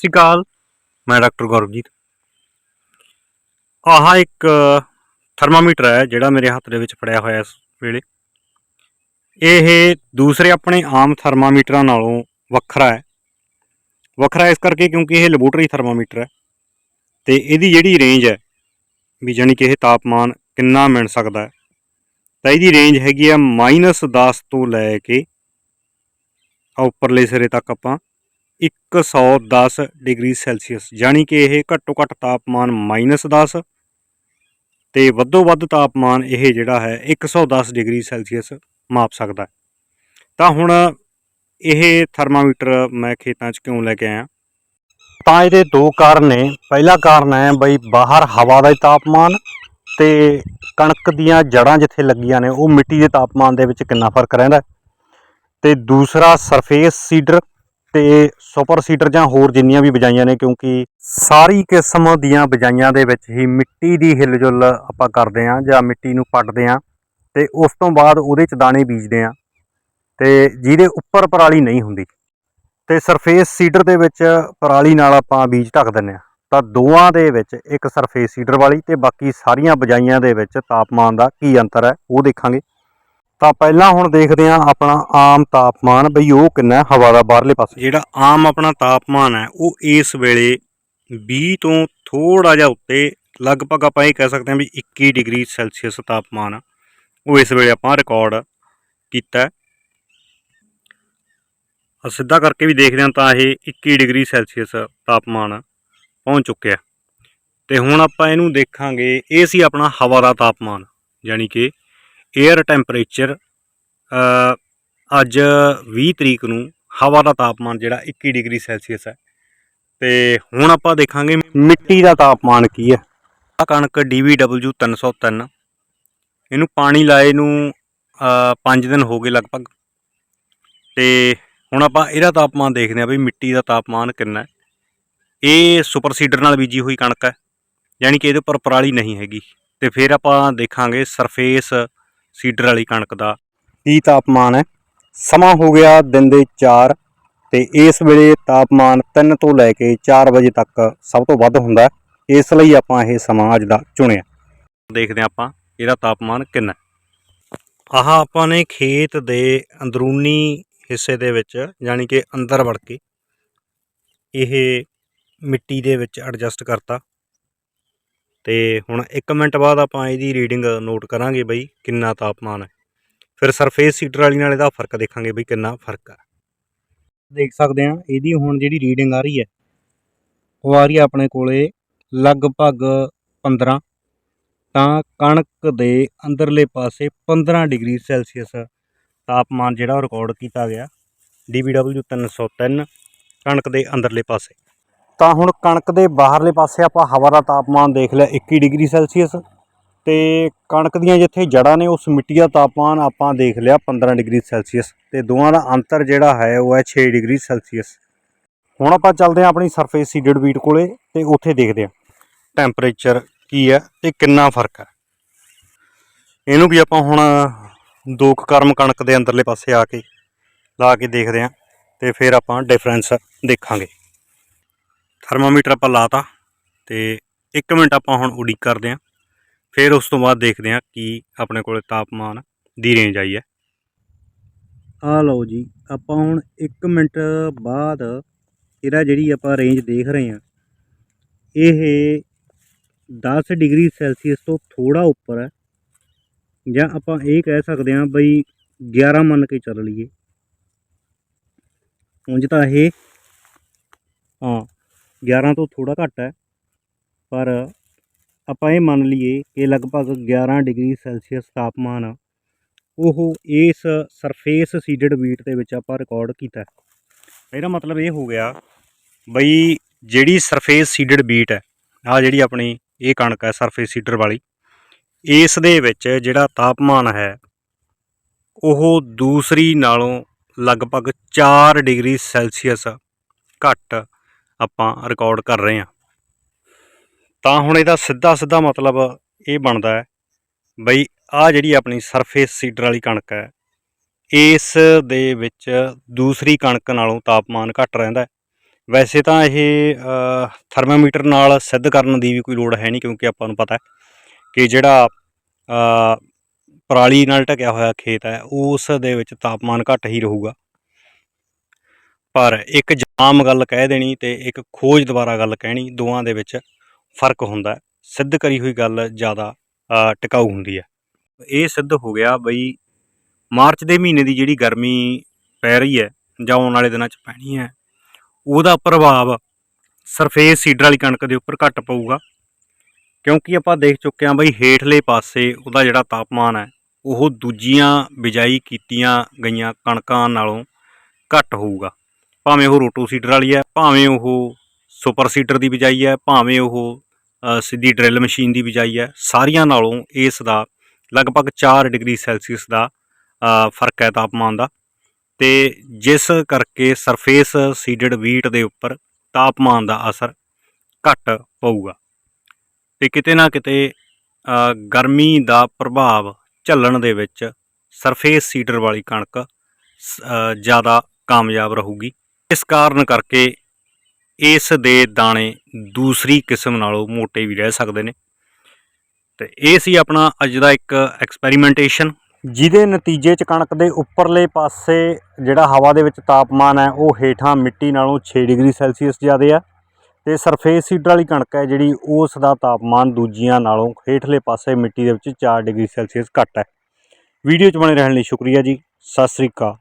ਸਤਿ ਸ਼੍ਰੀ ਅਕਾਲ, ਮੈਂ ਡਾਕਟਰ ਗੌਰਵਜੀਤ। ਆਹ ਇੱਕ, ਥਰਮਾਮੀਟਰ ਹੈ ਜਿਹੜਾ ਮੇਰੇ ਹੱਥ ਦੇ ਵਿੱਚ ਫੜਿਆ ਹੋਇਆ ਇਸ ਵੇਲੇ। ਇਹ ਦੂਸਰੇ ਆਪਣੇ ਆਮ ਥਰਮਾਮੀਟਰਾਂ ਨਾਲੋਂ ਵੱਖਰਾ ਹੈ। ਵੱਖਰਾ ਇਸ ਕਰਕੇ ਕਿਉਂਕਿ ਇਹ ਲੈਬੋਰੇਟਰੀ ਥਰਮਾਮੀਟਰ ਹੈ। ਤੇ ਇਹਦੀ ਜਿਹੜੀ ਰੇਂਜ ਹੈ, ਵੀ ਜਾਣੀ ਕਿ ਇਹ ਤਾਪਮਾਨ ਕਿੰਨਾ ਮਿਲ ਸਕਦਾ ਹੈ, ਤਾਂ ਇਹਦੀ ਰੇਂਜ ਹੈਗੀ ਆ -10 ਤੋਂ ਲੈ ਕੇ ਆ ਉੱਪਰਲੇ ਸਿਰੇ ਤੱਕ ਆਪਾਂ 110 ਡਿਗਰੀ ਸੈਲਸੀਅਸ, ਯਾਨੀ ਕਿ ਇਹ ਘੱਟੋ ਘੱਟ ਤਾਪਮਾਨ -10 ਤੇ ਵੱਧੋ ਵੱਧ ਤਾਪਮਾਨ ਇਹ ਜਿਹੜਾ ਹੈ 110 ਡਿਗਰੀ ਸੈਲਸੀਅਸ ਮਾਪ ਸਕਦਾ ਹੈ। ਤਾਂ ਹੁਣ ਇਹ ਥਰਮਾਮੀਟਰ ਮੈਂ ਖੇਤਾਂ 'ਚ ਕਿਉਂ ਲੈ ਕੇ ਆਇਆ? ਤਾਂ ਇਹਦੇ ਦੋ ਕਾਰਨ ਨੇ। ਪਹਿਲਾ ਕਾਰਨ ਹੈ ਬਈ ਬਾਹਰ ਹਵਾ ਦਾ ਤਾਪਮਾਨ ਤੇ ਕਣਕ ਦੀਆਂ ਜੜਾਂ ਜਿੱਥੇ ਲੱਗੀਆਂ ਨੇ, ਉਹ ਮਿੱਟੀ ਦੇ ਤਾਪਮਾਨ ਦੇ ਵਿੱਚ ਕਿੰਨਾ ਫ਼ਰਕ ਰਹਿੰਦਾ ਹੈ। ਤੇ ਦੂਸਰਾ ਸਰਫੇਸ ਸੀਡਰ ਤੇ ਸੁਪਰ ਸੀਡਰ ਜਾਂ ਹੋਰ ਜਿੰਨੀਆਂ ਵੀ ਬਜਾਈਆਂ ਨੇ, ਕਿਉਂਕਿ ਸਾਰੀ ਕਿਸਮ ਦੀਆਂ ਬਜਾਈਆਂ ਦੇ ਵਿੱਚ ਹੀ ਮਿੱਟੀ ਦੀ ਹਿਲਜੁਲ ਆਪਾਂ ਕਰਦੇ ਆਂ ਜਾਂ ਮਿੱਟੀ ਨੂੰ ਪੱਟਦੇ ਆਂ ਤੇ ਉਸ ਤੋਂ ਬਾਅਦ ਉਹਦੇ ਚ ਦਾਣੇ ਬੀਜਦੇ ਆਂ ਤੇ ਜਿਹਦੇ ਉੱਪਰ ਪਰਾਲੀ ਨਹੀਂ ਹੁੰਦੀ ਤੇ ਸਰਫੇਸ ਸੀਡਰ ਦੇ ਵਿੱਚ ਪਰਾਲੀ ਨਾਲ ਆਪਾਂ ਬੀਜ ਢੱਕ ਦਿੰਨੇ ਆ ਤਾਂ ਦੋਵਾਂ ਦੇ ਵਿੱਚ ਇੱਕ ਸਰਫੇਸ ਸੀਡਰ ਵਾਲੀ ਤੇ ਬਾਕੀ ਸਾਰੀਆਂ ਬਜਾਈਆਂ ਦੇ ਵਿੱਚ ਤਾਪਮਾਨ ਦਾ ਕੀ ਅੰਤਰ ਹੈ ਉਹ ਦੇਖਾਂਗੇ। ਤਾਂ ਪਹਿਲਾਂ ਹੁਣ ਦੇਖਦੇ ਹਾਂ ਆਪਣਾ ਆਮ ਤਾਪਮਾਨ, ਬਈ ਉਹ ਕਿੰਨਾ ਹਵਾ ਦਾ ਬਾਹਰਲੇ ਪਾਸੇ। ਜਿਹੜਾ ਆਮ ਆਪਣਾ ਤਾਪਮਾਨ ਹੈ, ਉਹ ਇਸ ਵੇਲੇ 20 ਤੋਂ ਥੋੜਾ ਜਿਹਾ ਉੱਤੇ, ਲਗਭਗ ਆਪਾਂ ਇਹ ਕਹਿ ਸਕਦੇ ਹਾਂ ਵੀ 21 ਡਿਗਰੀ ਸੈਲਸੀਅਸ ਤਾਪਮਾਨ ਉਹ ਇਸ ਵੇਲੇ ਆਪਾਂ ਰਿਕਾਰਡ ਕੀਤਾ ਸਿੱਧਾ ਕਰਕੇ ਵੀ ਦੇਖਦੇ ਹਾਂ ਤਾਂ ਇਹ 21 ਡਿਗਰੀ ਸੈਲਸੀਅਸ ਤਾਪਮਾਨ ਪਹੁੰਚ ਚੁੱਕਿਆ ਤੇ ਹੁਣ ਆਪਾਂ ਇਹਨੂੰ ਦੇਖਾਂਗੇ, ਇਹ ਸੀ ਆਪਣਾ ਹਵਾ ਦਾ ਤਾਪਮਾਨ ਯਾਨੀ ਕਿ 에ਅਰ ਟੈਂਪਰੇਚਰ ਅੱਜ 20 ਤਰੀਕ ਨੂੰ ਹਵਾ ਦਾ ਤਾਪਮਾਨ ਜਿਹੜਾ 21 ਡਿਗਰੀ ਸੈਲਸੀਅਸ ਹੈ। ਤੇ ਹੁਣ ਆਪਾਂ ਦੇਖਾਂਗੇ ਮਿੱਟੀ ਦਾ ਤਾਪਮਾਨ ਕੀ ਹੈ। ਆ ਕਣਕ DVW 303 ਇਹਨੂੰ ਪਾਣੀ ਲਾਏ ਨੂੰ 5 ਦਿਨ ਹੋ ਗਏ ਲਗਭਗ। ਤੇ ਹੁਣ ਆਪਾਂ ਇਹਦਾ ਤਾਪਮਾਨ ਦੇਖਦੇ ਹਾਂ ਵੀ ਮਿੱਟੀ ਦਾ ਤਾਪਮਾਨ ਕਿੰਨਾ ਹੈ। ਇਹ ਸੁਪਰ ਸੀਡਰ ਨਾਲ ਬੀਜੀ ਹੋਈ ਕਣਕ ਹੈ, ਯਾਨੀ ਕਿ ਇਹਦੇ ਉੱਪਰ ਪਰਾਲੀ ਨਹੀਂ ਹੈਗੀ। ਤੇ ਫਿਰ ਆਪਾਂ ਦੇਖਾਂਗੇ ਸਰਫੇਸ ਸੀਡਰ ਵਾਲੀ ਕਣਕ ਦਾ। ਕੀ ਤਾਪਮਾਨ ਹੈ? ਸਮਾਂ ਹੋ ਗਿਆ ਦਿਨ ਦੇ 4 ਤੇ ਇਸ ਵੇਲੇ ਤਾਪਮਾਨ 3 ਤੋਂ ਲੈ ਕੇ 4 ਵਜੇ ਤੱਕ ਸਭ ਤੋਂ ਵੱਧ ਹੁੰਦਾ ਹੈ। ਇਸ ਲਈ ਆਪਾਂ ਇਹ ਸਮਾਂ ਅੱਜ ਦਾ ਚੁਣਿਆ। ਦੇਖਦੇ ਆਪਾਂ ਇਹਦਾ ਤਾਪਮਾਨ ਕਿੰਨਾ। ਆਹ ਆਪਾਂ ਨੇ ਖੇਤ ਦੇ ਅੰਦਰੂਨੀ ਹਿੱਸੇ ਦੇ ਵਿੱਚ ਯਾਨੀ ਕਿ ਅੰਦਰ ਵੜ ਕੇ ਇਹ ਮਿੱਟੀ ਦੇ ਵਿੱਚ ਐਡਜਸਟ ਕਰਤਾ। ਤੇ ਹੁਣ 1 ਮਿੰਟ ਬਾਅਦ ਆਪਾਂ ਇਹਦੀ ਰੀਡਿੰਗ ਨੋਟ ਕਰਾਂਗੇ ਬਈ, ਕਿੰਨਾ ਤਾਪਮਾਨ ਹੈ। ਫਿਰ ਸਰਫੇਸ ਹੀਟਰ ਵਾਲੀ ਨਾਲ ਇਹਦਾ ਫ਼ਰਕ ਦੇਖਾਂਗੇ ਬਈ ਕਿੰਨਾ ਫ਼ਰਕ ਹੈ ਦੇਖ ਸਕਦੇ ਹਾਂ, ਇਹਦੀ ਹੁਣ ਜਿਹੜੀ ਰੀਡਿੰਗ ਆ ਰਹੀ ਹੈ, ਉਹ ਆ ਰਹੀ ਹੈ ਆਪਣੇ ਕੋਲੇ ਲਗਭਗ 15 ਤਾਂ ਕਣਕ ਦੇ ਅੰਦਰਲੇ ਪਾਸੇ 15 ਡਿਗਰੀ ਸੈਲਸੀਅਸ ਤਾਪਮਾਨ ਜਿਹੜਾ ਉਹ ਰਿਕਾਰਡ ਕੀਤਾ ਗਿਆ। DBW 303 ਕਣਕ ਦੇ ਅੰਦਰਲੇ ਪਾਸੇ। ਤਾਂ ਹੁਣ ਕਣਕ ਦੇ ਬਾਹਰਲੇ ਪਾਸੇ ਆਪਾਂ ਹਵਾ ਦਾ ਤਾਪਮਾਨ ਦੇਖ ਲਿਆ 21 ਡਿਗਰੀ ਸੈਲਸੀਅਸ ਤੇ ਕਣਕ ਦੀਆਂ ਜਿੱਥੇ ਜੜਾਂ ਨੇ ਉਸ ਮਿੱਟੀ ਦਾ ਤਾਪਮਾਨ ਆਪਾਂ ਦੇਖ ਲਿਆ 15 ਡਿਗਰੀ ਸੈਲਸੀਅਸ ਤੇ ਦੋਵਾਂ ਦਾ ਅੰਤਰ ਜਿਹੜਾ ਹੈ ਉਹ ਹੈ 6 ਡਿਗਰੀ ਸੈਲਸੀਅਸ। ਹੁਣ ਆਪਾਂ ਚੱਲਦੇ ਹਾਂ ਆਪਣੀ ਸਰਫੇਸ ਸੀਡਡ ਵੀਟ ਕੋਲੇ ਤੇ ਉੱਥੇ ਦੇਖਦੇ ਹਾਂ ਟੈਂਪਰੇਚਰ ਕੀ ਹੈ ਤੇ ਕਿੰਨਾ ਫ਼ਰਕ ਹੈ। ਇਹਨੂੰ ਵੀ ਆਪਾਂ ਹੁਣ ਦੋ ਕੁ ਕਰਮ ਕਣਕ ਦੇ ਅੰਦਰਲੇ ਪਾਸੇ ਆ ਕੇ ਲਾ ਕੇ ਦੇਖਦੇ ਹਾਂ ਤੇ ਫਿਰ ਆਪਾਂ ਡਿਫਰੈਂਸ ਦੇਖਾਂਗੇ। ਥਰਮਾਮੀਟਰ ਆਪਾਂ ਲਾਤਾ ਤੇ 1 ਮਿੰਟ ਆਪਾਂ ਹੁਣ ਉਡੀਕ ਕਰਦੇ ਹਾਂ। ਫਿਰ ਉਸ ਤੋਂ ਬਾਅਦ ਦੇਖਦੇ ਹਾਂ ਕਿ ਆਪਣੇ ਕੋਲੇ ਤਾਪਮਾਨ ਦੀ ਰੇਂਜ ਆਈ ਹੈ। ਆ ਲਓ ਜੀ, ਆਪਾਂ ਹੁਣ 1 ਮਿੰਟ ਬਾਅਦ ਇਹਦਾ ਜਿਹੜੀ ਆਪਾਂ ਰੇਂਜ ਦੇਖ ਰਹੇ ਹਾਂ, ਇਹ 10 ਡਿਗਰੀ ਸੈਲਸੀਅਸ ਤੋਂ ਥੋੜਾ ਉੱਪਰ ਹੈ। ਜਾਂ ਆਪਾਂ ਇਹ ਕਹਿ ਸਕਦੇ ਹਾਂ ਬਈ 11 ਮੰਨ ਕੇ ਚੱਲ ਲਈਏ। ਉਂਝ ਤਾਂ ਇਹ, ਹਾਂ 11 ਤੋਂ ਥੋੜਾ ਘੱਟ ਹੈ। ਪਰ ਆਪਾਂ ਇਹ ਮੰਨ ਲਈਏ ਕਿ ਲਗਭਗ 11 ਡਿਗਰੀ ਸੈਲਸੀਅਸ ਤਾਪਮਾਨ ਉਹ ਇਸ ਸਰਫੇਸ ਸੀਡਡ ਵੀਟ ਦੇ ਵਿੱਚ ਆਪਾਂ ਰਿਕਾਰਡ ਕੀਤਾ। ਇਹਦਾ ਮਤਲਬ ਇਹ ਹੋ ਗਿਆ ਬਈ ਜਿਹੜੀ ਸਰਫੇਸ ਸੀਡਡ ਬੀਟ ਹੈ ਆ ਜਿਹੜੀ ਆਪਣੀ ਇਹ ਕਣਕ ਹੈ ਸਰਫੇਸ ਸੀਡਰ ਵਾਲੀ, ਇਸ ਦੇ ਵਿੱਚ ਜਿਹੜਾ ਤਾਪਮਾਨ ਹੈ, ਉਹ ਦੂਸਰੀ ਨਾਲੋਂ ਲਗਭਗ 4 ਡਿਗਰੀ ਸੈਲਸੀਅਸ ਘੱਟ ਆਪਾਂ ਰਿਕਾਰਡ ਕਰ ਰਹੇ ਹਾਂ। ਤਾਂ ਹੁਣ ਇਹਦਾ ਸਿੱਧਾ ਸਿੱਧਾ ਮਤਲਬ ਇਹ ਬਣਦਾ ਹੈ ਬਈ ਆ ਜਿਹੜੀ ਆਪਣੀ ਸਰਫੇਸ ਸੀਡਰ ਵਾਲੀ ਕਣਕ ਹੈ, ਇਸ ਦੇ ਵਿੱਚ ਦੂਸਰੀ ਕਣਕ ਨਾਲੋਂ ਤਾਪਮਾਨ ਘੱਟ ਰਹਿੰਦਾ ਹੈ। ਵੈਸੇ ਤਾਂ ਇਹ ਥਰਮਾਮੀਟਰ ਨਾਲ ਸਿੱਧ ਕਰਨ ਦੀ ਵੀ ਕੋਈ ਲੋੜ ਹੈ ਨਹੀਂ ਕਿਉਂਕਿ ਆਪਾਂ ਨੂੰ ਪਤਾ ਹੈ ਕਿ ਜਿਹੜਾ ਪਰਾਲੀ ਨਾਲ ਢਕਿਆ ਹੋਇਆ ਖੇਤ ਹੈ, ਉਸ ਦੇ ਵਿੱਚ ਤਾਪਮਾਨ ਘੱਟ ਹੀ ਰਹੂਗਾ। ਪਰ ਇੱਕ ਆਮ ਗੱਲ ਕਹਿ ਦੇਣੀ ਤੇ ਇੱਕ ਖੋਜ ਦੁਆਰਾ ਗੱਲ ਕਹਿਣੀ, ਦੋਵਾਂ ਦੇ ਵਿੱਚ ਫ਼ਰਕ ਹੁੰਦਾ ਸਿੱਧ ਕਰੀ ਹੋਈ ਗੱਲ ਜ਼ਿਆਦਾ ਟਿਕਾਊ ਹੁੰਦੀ ਹੈ। ਇਹ ਸਿੱਧ ਹੋ ਗਿਆ ਬਈ ਮਾਰਚ ਦੇ ਮਹੀਨੇ ਦੀ ਜਿਹੜੀ ਗਰਮੀ ਪੈ ਰਹੀ ਹੈ ਜਾਂ ਆਉਣ ਵਾਲੇ ਦਿਨਾਂ 'ਚ ਪੈਣੀ ਹੈ, ਉਹਦਾ ਪ੍ਰਭਾਵ ਸਰਫੇਸ ਸੀਡਰ ਵਾਲੀ ਕਣਕ ਦੇ ਉੱਪਰ ਘੱਟ ਪਊਗਾ। ਕਿਉਂਕਿ ਆਪਾਂ ਦੇਖ ਚੁੱਕੇ ਹਾਂ ਬਈ ਹੇਠਲੇ ਪਾਸੇ ਉਹਦਾ ਜਿਹੜਾ ਤਾਪਮਾਨ ਹੈ, ਉਹ ਦੂਜੀਆਂ ਬਿਜਾਈ ਕੀਤੀਆਂ ਗਈਆਂ ਕਣਕਾਂ ਨਾਲੋਂ ਘੱਟ ਹੋਊਗਾ। ਭਾਵੇਂ ਉਹ ਰੋਟੋ ਸੀਡਰ ਵਾਲੀ ਹੈ, ਭਾਵੇਂ ਉਹ ਸੁਪਰ ਸੀਡਰ ਦੀ ਬਿਜਾਈ ਹੈ, ਭਾਵੇਂ ਉਹ ਸਿੱਧੀ ਡਰਿਲ ਮਸ਼ੀਨ ਦੀ ਬਿਜਾਈ ਹੈ, ਸਾਰੀਆਂ ਨਾਲੋਂ ਇਸ ਦਾ ਲਗਭਗ 4 ਡਿਗਰੀ ਸੈਲਸੀਅਸ ਦਾ ਫ਼ਰਕ ਹੈ ਤਾਪਮਾਨ ਦਾ। ਤੇ ਜਿਸ ਕਰਕੇ ਸਰਫੇਸ ਸੀਡਡ ਵੀਟ ਦੇ ਉੱਪਰ ਤਾਪਮਾਨ ਦਾ ਅਸਰ ਘੱਟ ਪਊਗਾ। ਤੇ ਕਿਤੇ ਨਾ ਕਿਤੇ ਗਰਮੀ ਦਾ ਪ੍ਰਭਾਵ ਝੱਲਣ ਦੇ ਵਿੱਚ ਸਰਫੇਸ ਸੀਡਰ ਵਾਲੀ ਕਣਕ, ਸ- ਜ਼ਿਆਦਾ ਕਾਮਯਾਬ ਰਹੂਗੀ। ਇਸ ਕਾਰਨ ਕਰਕੇ ਇਸ ਦੇ ਦਾਣੇ ਦੂਸਰੀ ਕਿਸਮ ਨਾਲੋਂ ਮੋਟੇ ਵੀ ਰਹਿ ਸਕਦੇ ਨੇ। ਤੇ ਇਹ ਸੀ ਆਪਣਾ ਅੱਜ ਦਾ ਇੱਕ ਐਕਸਪੈਰੀਮੈਂਟੇਸ਼ਨ ਜਿਹਦੇ ਨਤੀਜੇ 'ਚ ਕਣਕ ਦੇ ਉੱਪਰਲੇ ਪਾਸੇ ਜਿਹੜਾ ਹਵਾ ਦੇ ਵਿੱਚ ਤਾਪਮਾਨ ਹੈ, ਉਹ ਹੇਠਾਂ ਮਿੱਟੀ ਨਾਲੋਂ 6 ਡਿਗਰੀ ਸੈਲਸੀਅਸ ਜ਼ਿਆਦਾ ਆ। ਤੇ ਸਰਫੇਸ ਸੀਡਰ ਵਾਲੀ ਕਣਕ ਹੈ ਜਿਹੜੀ, ਉਸ ਦਾ ਤਾਪਮਾਨ ਦੂਜੀਆਂ ਨਾਲੋਂ ਹੇਠਲੇ ਪਾਸੇ ਮਿੱਟੀ ਦੇ ਵਿੱਚ 4 ਡਿਗਰੀ ਸੈਲਸੀਅਸ ਘੱਟ ਹੈ। ਵੀਡੀਓ 'ਚ ਬਣੇ ਰਹਿਣ ਲਈ ਸ਼ੁਕਰੀਆ ਜੀ। ਸਤਿ ਸ੍ਰੀ ਅਕਾਲ।